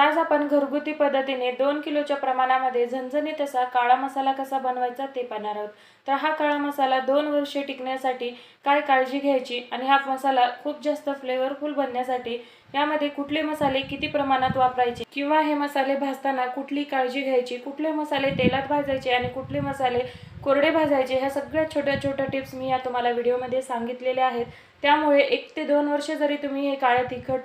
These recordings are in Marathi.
आज आपण घरगुती पद्धतीने दोन किलोच्या प्रमाणामध्ये झणझणीत असा काळा मसाला कसा बनवायचा ते पाहणार आहोत. तर हा काळा मसाला दोन वर्षे टिकण्यासाठी काय काळजी घ्यायची आणि हा मसाला खूप जास्त फ्लेवरफुल बनण्यासाठी यामध्ये कुठले मसाले किती प्रमाणात वापरायचे किंवा हे मसाले भाजताना कुठली काळजी घ्यायची कुठले मसाले तेलात भाजायचे आणि कुठले मसाले कोरडे भाजायचे ह्या सगळ्या छोट्या छोट्या टिप्स मी या तुम्हाला व्हिडिओमध्ये सांगितलेल्या आहेत. त्यामुळे एक ते दोन वर्ष जरी तुम्ही हे काळे तिखट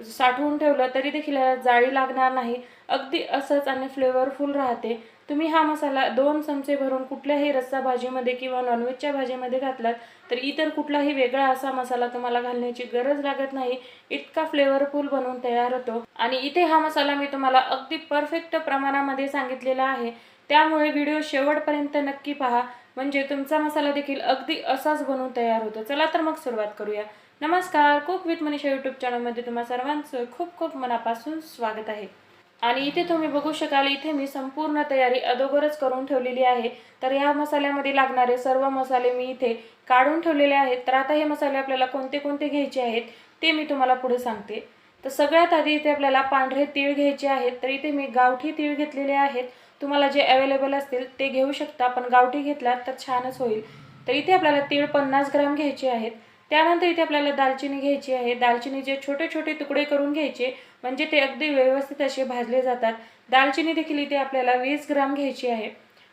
साठवून ठेवलं तरी देखील जाळी लागणार नाही. अगदी असंच आणि फ्लेवरफुल राहते. तुम्ही हा मसाला दोन चमचे भरून कुठल्याही रस्सा भाजीमध्ये किंवा नॉनव्हेजच्या भाजीमध्ये घातलात तर इतर कुठलाही वेगळा असा मसाला तुम्हाला घालण्याची गरज लागत नाही. इतका फ्लेवरफुल बनवून तयार होतो. आणि इथे हा मसाला मी तुम्हाला अगदी परफेक्ट प्रमाणामध्ये सांगितलेला आहे. त्यामुळे व्हिडिओ शेवटपर्यंत नक्की पहा. म्हणजे तुमचा मसाला देखील अगदी असाच बनवून तयार होतो. चला तर मग सुरुवात करूया. नमस्कार कुक विथ मनीषा यूट्यूब चॅनलमध्ये तुम्हा सर्वांचं खूप खूप मनापासून स्वागत आहे. आणि इथे तुम्ही बघू शकाल इथे मी संपूर्ण तयारी अगोदरच करून ठेवलेली आहे. तर या मसाल्यामध्ये लागणारे सर्व मसाले मी इथे काढून ठेवलेले आहेत. तर आता हे मसाले आपल्याला कोणते कोणते घ्यायचे आहेत ते मी तुम्हाला पुढे सांगते. तर सगळ्यात आधी इथे आपल्याला पांढरे तीळ घ्यायचे आहेत. तर इथे मी गावठी तीळ घेतलेले आहेत. तुम्हाला जे अवेलेबल असतील ते घेऊ शकता पण गावठी घेतलात तर छानच होईल. तर इथे आपल्याला तीळ पन्नास ग्राम घ्यायचे आहेत. त्यानंतर इथे आपल्याला दालचिनी घ्यायची आहे. दालचिनीचे छोटे छोटे तुकडे करून घ्यायचे म्हणजे ते अगदी व्यवस्थित असे भाजले जातात. दालचिनी देखील इथे आपल्याला वीस ग्राम घ्यायची आहे.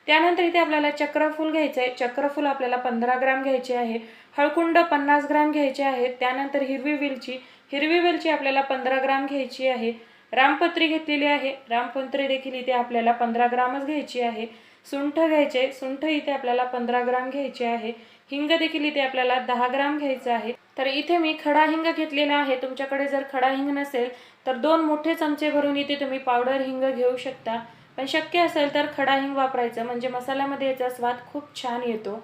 त्यानंतर इथे आपल्याला चक्रफूल घ्यायचं आहे. चक्रफूल आपल्याला पंधरा ग्राम घ्यायचे आहे. हळकुंड पन्नास ग्राम घ्यायचे आहेत त्यानंतर हिरवी वेलची हिरवी वेलची आपल्याला पंधरा ग्राम घ्यायची आहे. रामपत्री घेतलेली आहे. रामपत्री देखील इथे आपल्याला पंधरा ग्रामच घ्यायची आहे. सुंठ घ्यायचे. सुंठ इथे आपल्याला पंधरा ग्राम घ्यायचे आहे. हिंग देखील इथे आपल्याला दहा ग्राम घ्यायचं आहे. तर इथे मी खडा हिंग घेतलेला आहे. तुमच्याकडे जर खडा हिंग नसेल तर दोन मोठे चमचे भरून इथे तुम्ही पावडर हिंग घेऊ शकता. पण शक्य असेल तर खडा हिंग वापरायचं. म्हणजे मसाल्यामध्ये याचा स्वाद खूप छान येतो.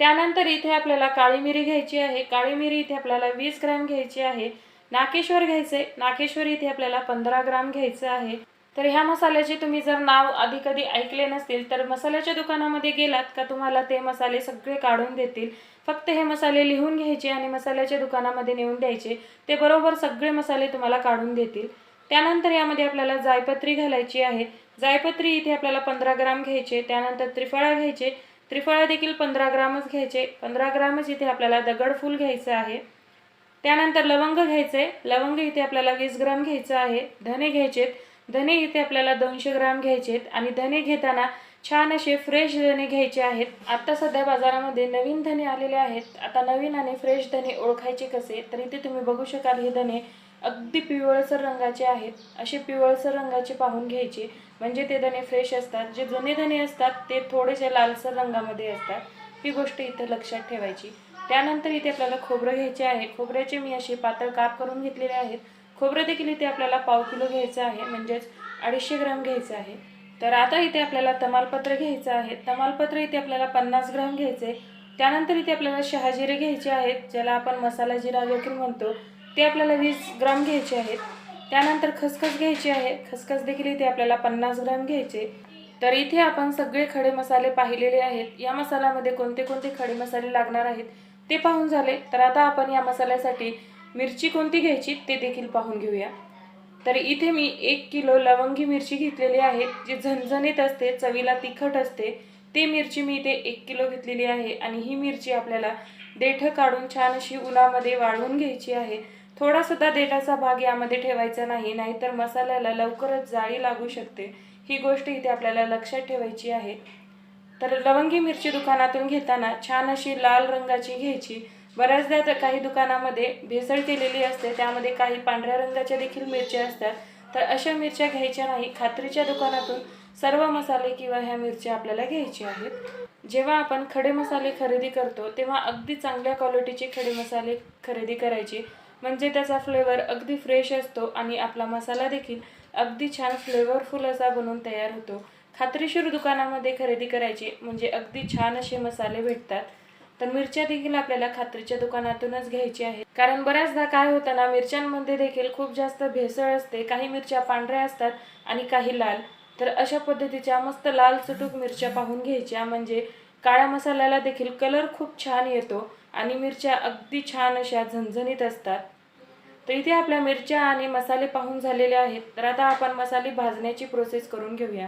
त्यानंतर इथे आपल्याला काळी मिरी घ्यायची आहे. काळी मिरी इथे आपल्याला वीस ग्रॅम घ्यायची आहे. नाकेश्वर घ्यायचे. नाकेश्वर इथे आपल्याला पंधरा ग्राम घ्यायचं आहे. तर ह्या मसाल्याचे तुम्ही जर नाव आधी कधी ऐकले नसतील तर मसाल्याच्या दुकानामध्ये गेलात का तुम्हाला ते मसाले सगळे काढून देतील. फक्त हे मसाले लिहून घ्यायचे आणि मसाल्याच्या दुकानामध्ये नेऊन द्यायचे. ते बरोबर सगळे मसाले तुम्हाला काढून देतील. त्यानंतर यामध्ये आपल्याला जायपत्री घालायची आहे. जायपत्री इथे आपल्याला पंधरा ग्राम घ्यायचे. त्यानंतर त्रिफळा घ्यायचे. त्रिफळा देखील पंधरा ग्रामच घ्यायचे. पंधरा ग्रामच इथे आपल्याला दगडफूल घ्यायचं आहे. त्यानंतर लवंग घ्यायचे. लवंग इथे आपल्याला वीस ग्राम घ्यायचं आहे. धने घ्यायचेत. धने इथे आपल्याला दोनशे ग्राम घ्यायचेत आणि धने घेताना छान असे फ्रेश धने घ्यायचे आहेत. आत्ता सध्या बाजारामध्ये नवीन धने आलेले आहेत. आता नवीन आणि फ्रेश धने ओळखायचे कसे? तर इथे तुम्ही बघू शकाल हे धने अगदी पिवळसर रंगाचे आहेत. असे पिवळसर रंगाचे पाहून घ्यायचे. म्हणजे ते धने फ्रेश असतात. जे जुने धने असतात ते थोडेसे लालसर रंगामध्ये असतात. ही गोष्ट इथे लक्षात ठेवायची. त्यानंतर इथे आपल्याला खोबरं घ्यायचे आहे. खोबऱ्याचे मी असे पातळ काप करून घेतलेले आहेत. खोबरं देखील इथे आपल्याला पाव किलो घ्यायचं आहे म्हणजेच अडीचशे ग्राम घ्यायचं आहे. तर आता इथे आपल्याला तमालपत्र घ्यायचं आहे. तमालपत्र इथे आपल्याला पन्नास ग्राम घ्यायचे त्यानंतर इथे आपल्याला शहाजिरे घ्यायचे आहेत ज्याला आपण मसाला जिरा देखील म्हणतो. ते आपल्याला वीस ग्राम घ्यायचे आहेत. त्यानंतर खसखस घ्यायची आहे. खसखस देखील इथे आपल्याला पन्नास ग्राम घ्यायचे तर इथे आपण सगळे खडे मसाले पाहिलेले आहेत. या मसाल्यामध्ये कोणते कोणते खडे मसाले लागणार आहेत ते पाहून झाले. तर आता आपण या मसाल्यासाठी मिरची कोणती घ्यायची ते देखील पाहून घेऊया. तर इथे मी एक किलो लवंगी मिरची घेतलेली आहे जी झणझणीत असते चवीला तिखट असते ती मिरची मी इथे एक किलो घेतलेली आहे आणि ही मिरची आपल्याला देठं काढून छान अशी उन्हामध्ये वाळवून घ्यायची आहे. थोडासुद्धा देठाचा भाग यामध्ये ठेवायचा नाही नाहीतर मसाल्याला लवकरच जाळी लागू शकते. ही गोष्ट इथे आपल्याला लक्षात ठेवायची आहे. तर लवंगी मिरची दुकानातून घेताना छान अशी लाल रंगाची घ्यायची. बऱ्याचदा तर काही दुकानामध्ये भेसळ केलेली असते त्यामध्ये काही पांढऱ्या रंगाच्या देखील मिरच्या असतात. तर अशा मिरच्या घ्यायच्या नाही खात्रीच्या दुकानातून सर्व मसाले किंवा ह्या मिरच्या आपल्याला घ्यायच्या आहेत. जेव्हा आपण खडे मसाले खरेदी करतो तेव्हा अगदी चांगल्या क्वालिटीचे खडे मसाले खरेदी करायचे. म्हणजे त्याचा फ्लेवर अगदी फ्रेश असतो आणि आपला मसाला देखील अगदी छान फ्लेवरफुल असा बनवून तयार होतो. खात्रीशीर दुकानामध्ये खरेदी करायची म्हणजे अगदी छान असे मसाले भेटतात. तर मिरच्या देखील आपल्याला खात्रीच्या दुकानातूनच घ्यायची आहे कारण बऱ्याचदा काय होतं ना मिरच्यांमध्ये देखील खूप जास्त भेसळ असते काही मिरच्या पांढऱ्या असतात आणि काही लाल. तर अशा पद्धतीच्या मस्त लाल चटूक मिरच्या पाहून घ्यायच्या. म्हणजे काळ्या मसाल्याला देखील कलर खूप छान येतो आणि मिरच्या अगदी छान अशा झणझणीत असतात. तर इथे आपल्या मिरच्या आणि मसाले पाहून झालेले आहेत. तर आता आपण मसाले भाजण्याची प्रोसेस करून घेऊया.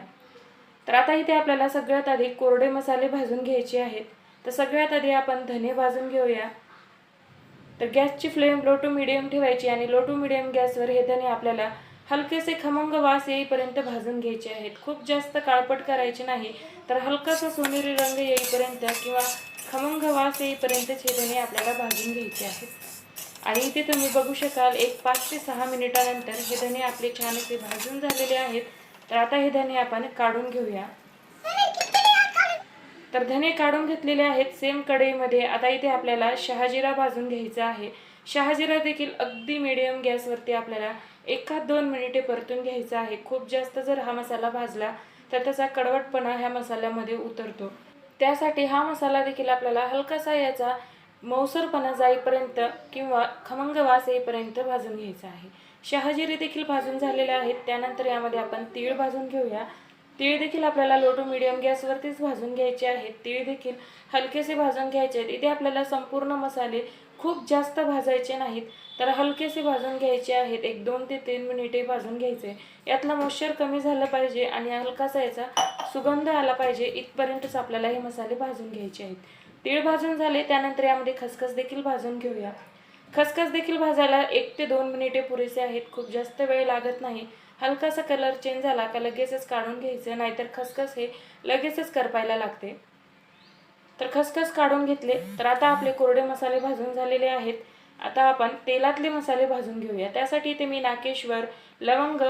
तर आता इथे आपल्याला सगळ्यात आधी कोरडे मसाले भाजून घ्यायचे आहेत. तर सगळ्यात आधी आपण धने भाजून घेऊया. तर गॅसची फ्लेम लो टू मिडियम ठेवायची आणि लो टू मिडियम गॅसवर हे धने आपल्याला हलकेसे खमंग वास येईपर्यंत भाजून घ्यायचे आहेत. खूप जास्त काळपट करायचे नाही तर हलकासा सोनेरी रंग येईपर्यंत किंवा खमंग वास येईपर्यंतच हे धने आपल्याला भाजून घ्यायचे आहेत. आणि इथे तुम्ही बघू शकाल एक पाच ते सहा मिनिटानंतर हे धने आपले छान असे भाजून झालेले आहेत. तर आता हे धने आपण काढून घेऊया. तर धने काढून घेतलेले आहेत सेम कढईमध्ये. आता इथे आपल्याला शहाजिरा भाजून घ्यायचा आहे. शहाजिरा देखील अगदी मिडियम गॅसवरती आपल्याला एखाद दोन मिनिटे परतून घ्यायचा आहे. खूप जास्त जर हा मसाला भाजला तर त्याचा कडवटपणा ह्या मसाल्यामध्ये उतरतो. त्यासाठी हा मसाला देखील आपल्याला हलकासा याचा मौसरपणा जाईपर्यंत किंवा खमंग वास येईपर्यंत भाजून घ्यायचा आहे. शहाजिरे देखील भाजून झालेले आहेत. त्यानंतर यामध्ये आपण तीळ भाजून घेऊया. तीळ देखील आपल्याला लो टू मिडियम गॅसवरतीच भाजून घ्यायचे आहेत. तीळ देखील हलकेसे भाजून घ्यायचे आहेत. इथे आपल्याला संपूर्ण मसाले खूप जास्त भाजायचे नाहीत तर हलकेसे भाजून घ्यायचे आहेत. एक दोन ते तीन मिनिटे भाजून घ्यायचे. यातला मॉइश्चर कमी झालं पाहिजे आणि हलकासा याचा सुगंध आला पाहिजे. इथपर्यंतच आपल्याला हे मसाले भाजून घ्यायचे आहेत. तीळ भाजून झाले त्यानंतर यामध्ये खसखस देखील भाजून घेऊया. खसखस देखील भाजायला एक ते दोन मिनिटे पुरेसे आहेत. खूप जास्त वेळ लागत नाही. हलकासा कलर चेंज झाला का लगेचच काढून घ्यायचं नाहीतर खसखस हे लगेचच करपायला लागते. तर खसखस काढून घेतले तर आता आपले कोरडे मसाले भाजून झालेले आहेत. आता आपण तेलातले मसाले भाजून घेऊया. त्यासाठी ते मी नाकेश्वर लवंग